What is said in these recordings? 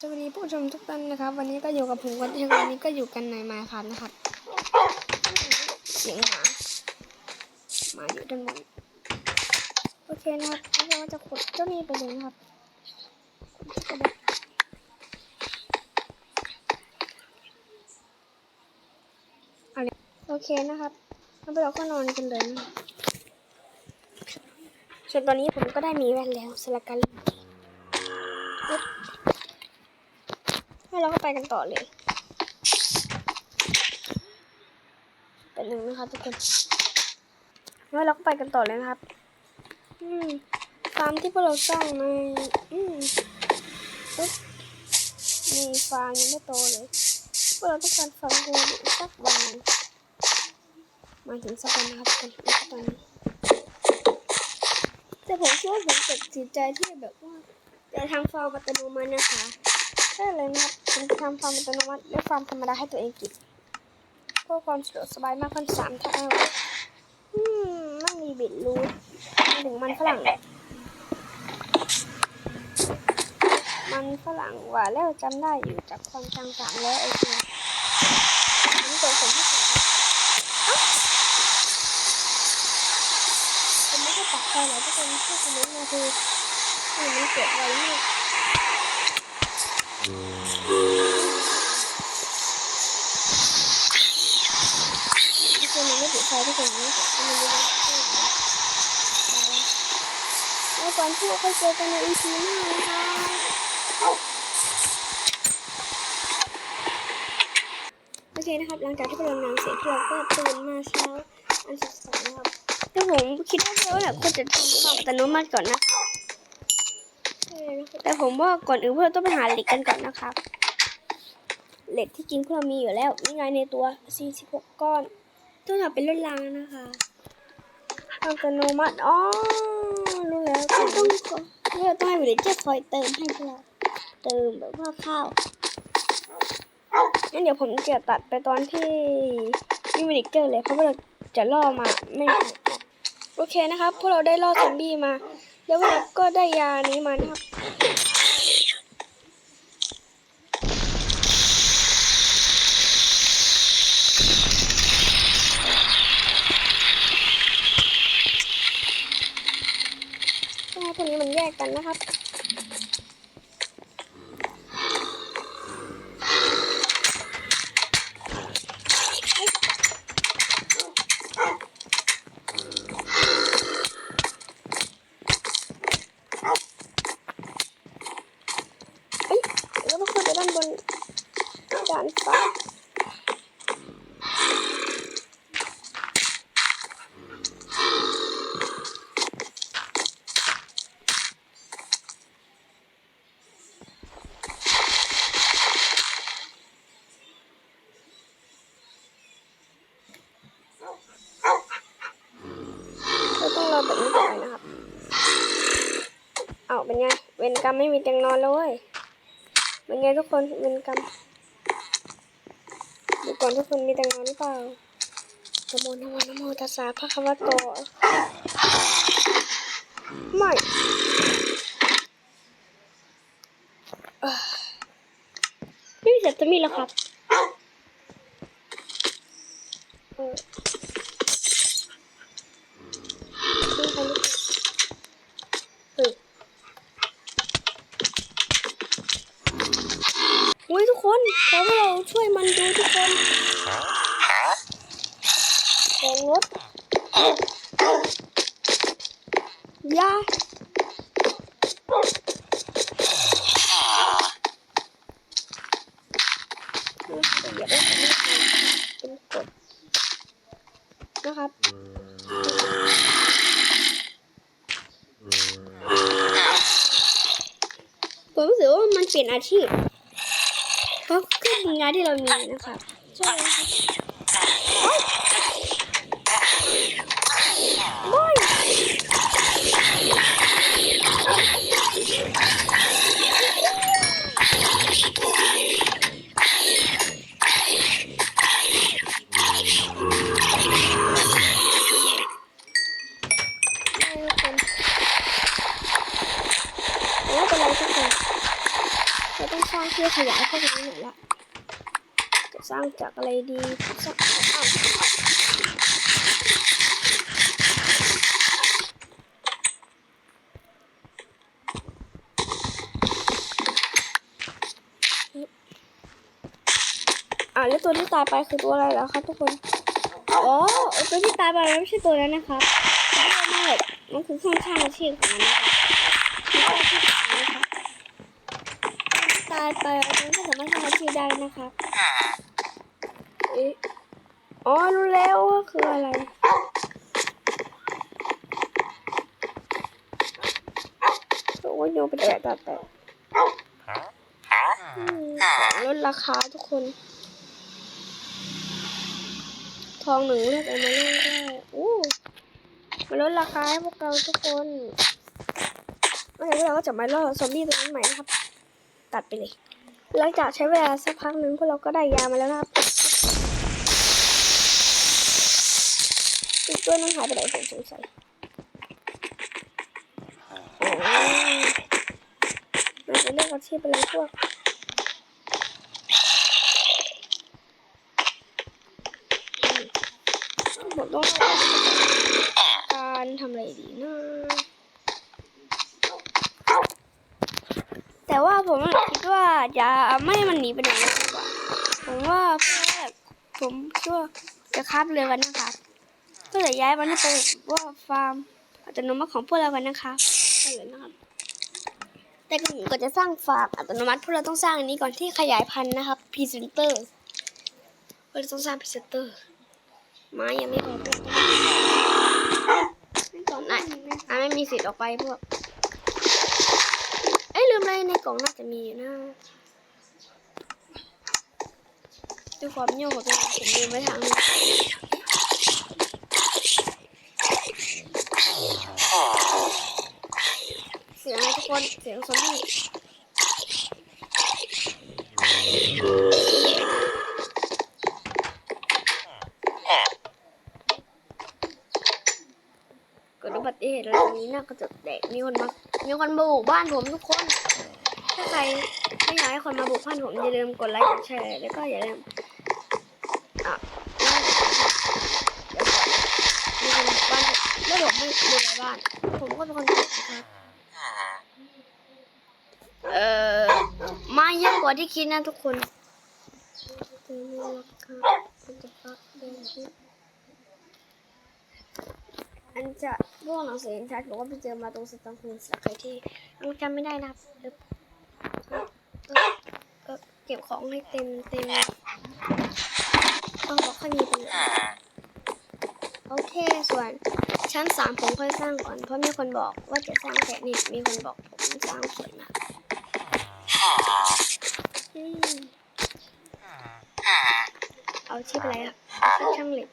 สวัสดีผู้ชมทุกท่านนะครับ วันนี้ก็อยู่กับผมกันเองวันนี้ก็อยู่กันในมาครับนะครับ เสียงหมาหมาอยู่ด้านบนโอเคนะครับเราจะกดเจ้านี้ไปเลยนะครับอาเลยโอเคนะครับเราไปเราก็นอนกันเลยนะส่วนตอนนี้ผมก็ได้มีแว่นแล้วสลักกันปึ๊บ แล้วเราก็ไปกันต่อเลยเป็นหนึ่งนะครับทุกคนแล้วเราก็ไปกันต่อเลยนะครับ อืมฟาร์มที่พวกเราสร้างมาอืมปึ๊บมีฟาร์มยังไม่โตเลยพวกเราต้องการฟาร์มกูอีกสักวันหนึ่งหมายถึงสักวันนะครับทุกคนไม่ใช่ตอนนี้แต่ผมคิดว่าผมตัดสินใจที่แบบว่าจะทำฟาร์มอัตโนมัตินะคะ ได้เลยนะครับผมจะทำฟาร์มอัตโนมัติและฟาร์มธรรมดาให้ตัวเองกินเพื่อความสะดวกสบายมากขึ้นสามเท่าอืมไม่มีบิดรูทถึงมันฝรั่ง มันฝรั่งหวาแล้วจำได้อยู่จากความจางสามแล้วไอ้ตัวผมตัวผมที่สุดผมไม่ได้ตัดใจหรอกทุกคนแค่คอมเมนต์มาคือมันเกิดไวมากทุก ทุกคนไม่ติดมันไม่ได้แล้วก่อนที่เราค่อยเจอกันในอีพีหน้านะคะโอเคนะครับ หลังจากที่เรานอนเสร็จเราก็ตื่นมาเช้าอันสดใสนะครับแต่ผมคิดว่าเราเนี่ยควรจะทำความอัตโนมัติก่อนนะคะแต่ผมว่าก่อนอื่นพวกเราต้องไปหาเหล็กกันก่อนนะครับ เหล็กที่จริงพวกเรามีอยู่แล้วนี่ไงในตัว 46 ก้อน ต้องทำเป็นรถรางนะคะอัตโนมัติอ๋อรู้แล้วต้องต้องเราต้องให้บริเจอร์คอยเติมให้พวกเราเติมแบบว่าข้าวงั้นเดี๋ยวผมจะตัดไปตอนที่มีบริเจอร์เลยเพราะว่าเราจะล่อมาไม่โอเคนะครับพวกเราได้ล่อซอมบี้มา แล้วพวกเราก็ได้ยานี้มานะครับ ต้องให้ พวกนี้มันแยกกันนะครับ เอ้ยแล้วก็ขึ้นไปด้านบนด่านฟ้าเราต้องรอแบบนี้ต่อไปนะครับ เอาเป็นไกรรมไม่มีเตียงนอนแล้วเว้ยเป็นไงทุกคนเวรกรรมดูก่อนทุกคนมีเตียงนอนหรือเปล่านโมนโมนโมตัสสะพระคัมภโตไม่อไม่มีเสร็จจะมีแล้วครับเออนี่ใครรู้เฮ้ย โอ้ยทุก คนขอให้เราช่วยมันดูทุกคนของรถยาอย่าได้ทำให้เป็นกฎนะครับผมรู้สึกว่ามันเปลี่ยนอาชีพ ก็ขึ้นงานที่เรามีนะคะใช่ไม่ งต้องช่วยขยายพวกนี้หน่อยละจะสร้างจากอะไรดีสักอ้าวอ่าแล้วตัวที่ตายไปคือตัวอะไรแล้วครับทุกคน อ๋อตัวที่ตายไปมันไม่ใช่ตัวนั้นนะครับไม่ไม่มันคือข้างข้างอาชีพของมันนะครับคือข้างอาชีพของมันนะครับตายไปมันก็สามารถสร้างอาชีพได้นะครับเอ๊ะอ๋อรู้แล้วว่าคืออะไรโอ้ยโยนไปแตะแตะแตะลดราคาทุกคน ทองหนึ่งเลือกเอามาเล่นได้อู้มาลดราคาให้พวกเราทุกคนแล้วเดี๋ยวพวกเราก็จะมาล่อซอมบี้ตัวนั้นใหม่นะครับ ตัดไปเลย หลังจากใช้เวลาสักพักหนึ่งพวกเราก็ได้ยามาแล้วนะครับอีกตัวนึงหายไปไหนผมสงสัยโอ้ยมันจะเรียกอาชีพอะไรพวก ผมต้องการทำอะไรดีนะ แต่ว่าผมคิด ว่าจะไม่ให้มันหนีไปไหนดีกว่าผมว่าเพื่อผมคิดว่าจะคาบเรือกันนะครับก็จะย้ายมันไปว่าฟาร์มอัตโนมัติของพวกเรากันนะครับใช่เลยนะครับแต่ก่อนก็จะสร้างฟาร์มอัตโนมัติพวกเราต้องสร้างอันนี้ก่อนที่ขยายพันธุ์นะครับพรีเซนเตอร์เราต้องสร้างพรีเซนเตอร์ไม้ยังไม่พอพวกนายนายไม่มีสิทธิ์ออกไปพวกเอ้ยลืมอะไรในกล่องน่าจะมีอยู่นะ ด้วยความโง่ของตัวเองผมลืมไว้ทางนี้เสียงทุกคนเสียงซอมบี้เกิดอุบัติเหตุอะไรตรงนี้น่ากระจกแตกมีคนมามีคนมาบุกบ้านผมทุกคน ถ้าใครไม่อยากให้คนมาบุกบ้านผมอย่าลืมกดไลค์กดแชร์แล้วก็อย่าลืม อะมีคนบ้านแล้วผมไม่ดูแลบ้าน ผมก็เป็นคนเก็บนะครับ เอ่อมาเยอะกว่าที่คิดนะทุกคนอันจะพวกหนังสืออินทัศน์บอกว่าไปเจอมาตรงสตองคูนสักใครที่ยังจำไม่ได้นะครับเก็บของให้เต็มเต็ม ต้องบอกค่อยมีประโยชน์โอเคส่วนชั้นสามผมค่อยสร้างก่อน เพราะมีคนบอกว่าจะสร้างแค่นี้มีคนบอกผมสร้างสวยมากอืมเอาชิปอะไรอะชิปช่างเหล็ก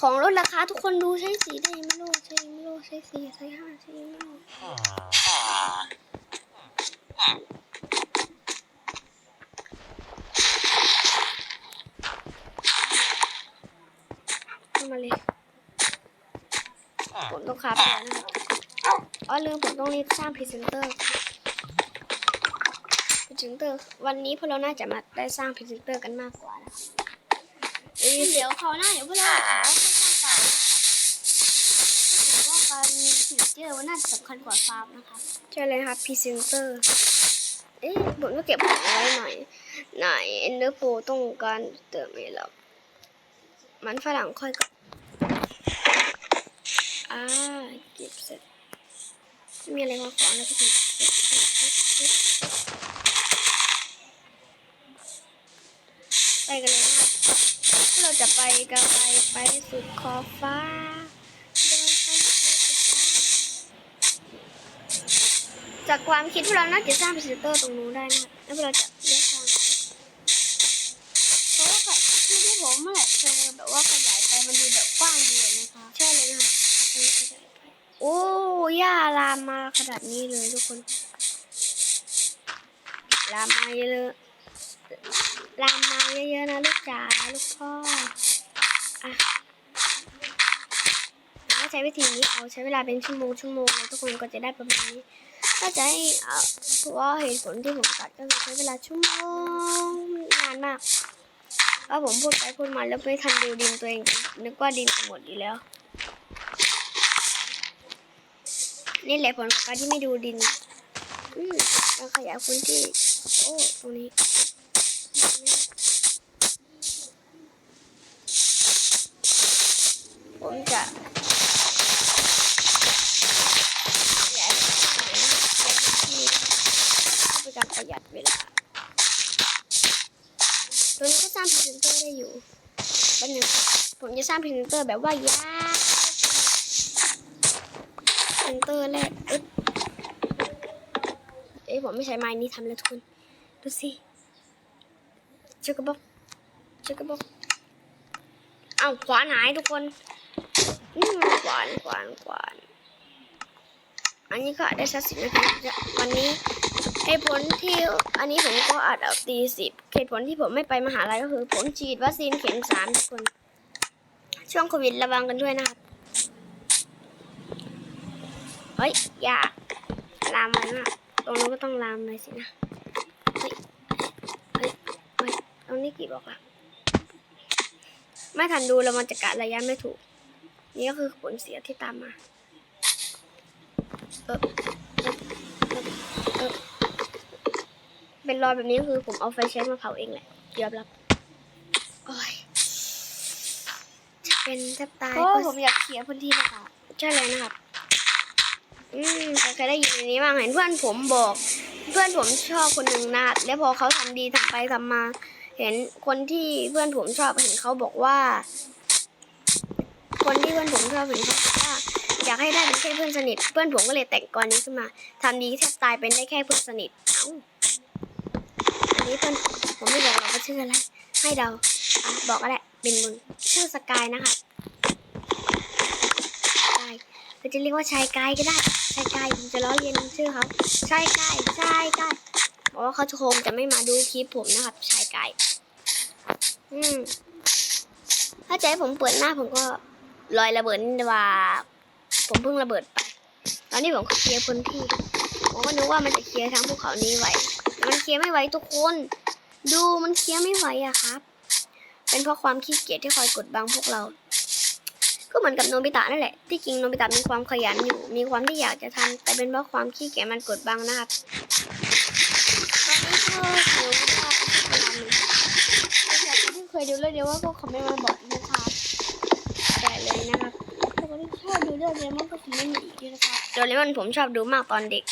ของลดราคาทุกคนดูใช้สีได้ไม่รู้ใช้ไม่รู้ใช้สีใช้ห้าใช้ไม่รู้เข้ามาเลย ผมต้องคาบแล้วนะครับอ๋อลืมผมต้องรีบสร้างพรีเซนเตอร์พรีเซนเตอร์วันนี้พวกเราน่าจะมาได้สร้างพรีเซนเตอร์กันมากกว่านะเอ้ยเดี๋ยวเขาหน้าเดี๋ยวพวกเราขอสร้างฟาร์มว่าการมีฟีเจอร์ว่าน่าจะสำคัญกว่าฟาร์มนะคะใช่เลยครับพรีเซนเตอร์เอ๊ะผมต้องเก็บของไว้หน่อยไหนเอ็นเดอร์โปต้องการเติมให้เรามันฝรั่งค่อยก็ อ่าเก็บเสร็จมีอะไรมาขอแล้วก็เก็บเก็บเก็บเก็บเก็บไปกันเลยนะครับเราจะไปกันไปไปสุดขอบฟ้าเดินไปสุดฟ้าจากความคิดพวกเราน่าจะสร้างพรีเซนเตอร์ตรงนู้นได้นะครับแล้วพวกเราจะแยกทางเพราะว่าที่ที่ผมเมื่อไหร่เคยแบบว่าขยายไปมันดูแบบกว้างดีเลยนะคะใช่เลยนะคะ โอ้ย่าลามมาขนาดนี้เลยทุกคน ลามมาเยอะรามมาเยอะๆนะลูกจ๋าลูกพ่ออะแล้วก็ใช้วิธีนี้เอาใช้เวลาเป็นชั่วโมงชั่วโมงเลยทุกคนก็จะได้ประมาณนี้ถ้าจะให้เอาเพราะว่าเหตุผลที่ผมตัดก็คือใช้เวลาชั่วโมงนานมากว่าผมพูดไปพูดมาแล้วไม่ทันดูดินตัวเองนึกว่าดินจะหมดอีกแล้ว นี่แหละผลของการที่ไม่ดูดิน อืมเราขยายพื้นที่ โอ้ ตรงนี้ผมจะขยายพื้นที่เพื่อการประหยัดเวลาตัวนี้ก็สร้างพรีเซนเตอร์ได้อยู่แป๊บนึงผมจะสร้างพรีเซนเตอร์แบบว่ายาวพรีเซ นเตอร์แรกอึ๊บเอ้ยผมไม่ใช้ไม้นี้ทำแล้วทุกคนดูสิเช็คกระบอกเช็คกระบอกเอาขวานหายทุกคนอืมขวานขวานขวานอันนี้ก็ได้สักสิบนาทีจะวันนี้เหตุผลที่อันนี้ผมก็อัดเอาตีสิบเหตุผลที่ผมไม่ไปมหาลัยก็คือ ผมฉีดวัคซีนเข็มสามทุกคน ช่วงโควิดระวังกันด้วยนะครับ เฮ้ย อย่า ลามมันนะตรงนู้นก็ต้องลามเลยสินะ เฮ้ย เฮ้ย เฮ้ยตรงนี้กี่บอกอะไม่ทันดูแล้วมันจะกะระยะไม่ถูก นี่ก็คือผลเสียที่ตามมาเออเออเออเออเป็นรอยแบบนี้ก็คือผมเอาไฟแช็กมาเผาเองแหละยอมรับโอ้ยจะเป็นแทบตายโอ้ก็ผมอยากเขียนพื้นที่นะคะใช่เลยนะครับ อืมแต่เคยได้ยินอันนี้บ้างเห็นเพื่อนผมบอก เพื่อนผมชอบคนหนึ่งนะครับแล้วพอเขาทำดีทำไปทำมา เห็นคนที่เพื่อนผมชอบเห็นเขาบอกว่า คนที่เพื่อนผมชอบเห็นเขาบอกว่าอยากให้ได้เป็นแค่เพื่อนสนิท เพื่อนผมก็เลยแต่งกรนี้ขึ้นมาทำดีแทบตายเป็นได้แค่เพื่อนสนิทเอ้าอันนี้เพื่อนผมไม่บอกหรอกว่าชื่ออะไรให้เดาอะบอกก็ได้เป็นบุญชื่อสกายนะคะายหรือจะเรียกว่าชายกายก็ได้ชายกายผมจะล้อเลียนชื่อเขาชายกายชายกายบอกว่าเขาจะคงจะไม่มาดูคลิปผมนะครับชายกายอืมถ้าให้ผมเปิดหน้าผมก็ลอยระเบิดนี่ว่า ผมเพิ่งระเบิดไป ตอนนี้ผมเคลียร์พื้นที่ผมก็นึกว่ามันจะเคลียร์ทั้งภูเขานี้ไวแต่มันเคลียร์ไม่ไหวทุกคน ดูมันเคลียร์ไม่ไหวอะครับ เป็นเพราะความขี้เกียจที่คอยกดบังพวกเรา ก็เหมือนกับโนบิตะนั่นแหละ ที่จริงโนบิตะมีความขยันอยู่ มีความที่อยากจะทำแต่เป็นเพราะความขี้เกียจมันกดบังนะครับตอนนี้ก็หิวมากเวลาหนึ่งถ้าใครที่เคยดูเรื่องเดียวว่าก็คอมเมนต์มาบอกนะครับแต่เลยนะครับแต่คนที่ชอบดูเรื่องนี้มันก็คอมเมนต์มาอีกด้วยนะคะโดเรมอนผมชอบดูมากตอนเด็ก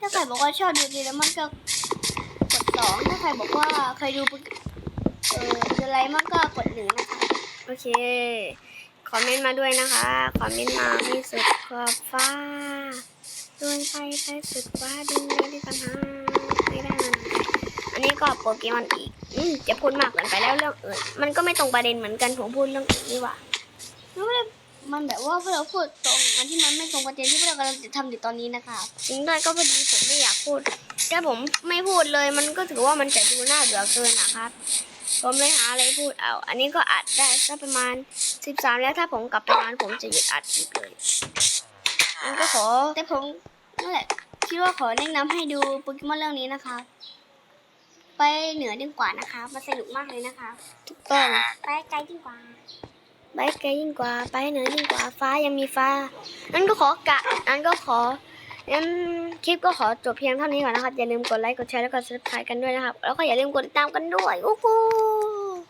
ถ้าใครบอกว่าชอบดูดีแล้วมันก็กดสองถ้าใครบอกว่าเคยดูเออดูอะไรมันก็กดหนึ่งนะคะ โอเค คอมเมนต์มาด้วยนะคะ คอมเมนต์มาที่สุดขอบฟ้าดวงไฟไปสุดฟ้าดินไม่ได้ปัญหาไม่ได้มันอันนี้ก็โปเกมอนอีก อืมจะพูดมากเกินไปแล้วเรื่องอื่น มันก็ไม่ตรงประเด็นเหมือนกันผมพูดเรื่องอื่นนี่หว่าไม่ได้มันแบบว่าพวกเราพูดตรงอันที่มันไม่ตรงประเด็นที่พวกเรากำลังจะทำอยู่ตอนนี้นะคะจริงด้วยก็พอดีผมไม่อยากพูดถ้าผมไม่พูดเลยมันก็ถือว่ามันจะดูน่าเบื่อเกินนะครับ ผมเลยหาอะไรพูดเอา อันนี้ก็อัดได้สักประมาณ สิบสามแล้วถ้าผมกลับไปงานผมจะหยุดอัดอีกเลยมันก็ขอแต่ผมนั่นแหละคิดว่าขอแนะนำให้ดูโปเกมอนเรื่องนี้นะคะ ไปเหนือดีกว่านะคะ มันสนุกมากเลยนะคะถูกต้องไปไกลยิ่งกว่าไปไกลยิ่งกว่า ไปเหนือยิ่งกว่าฟ้ายังมีฟ้านั้นก็ขอกะนั้นก็ของั้นคลิปก็ขอจบเพียงเท่านี้ก่อนนะครับ อย่าลืมกดไลค์ กดแชร์ แล้วก็ subscribe กันด้วยนะครับ แล้วก็อย่าลืมกดติดตามกันด้วยอู้หู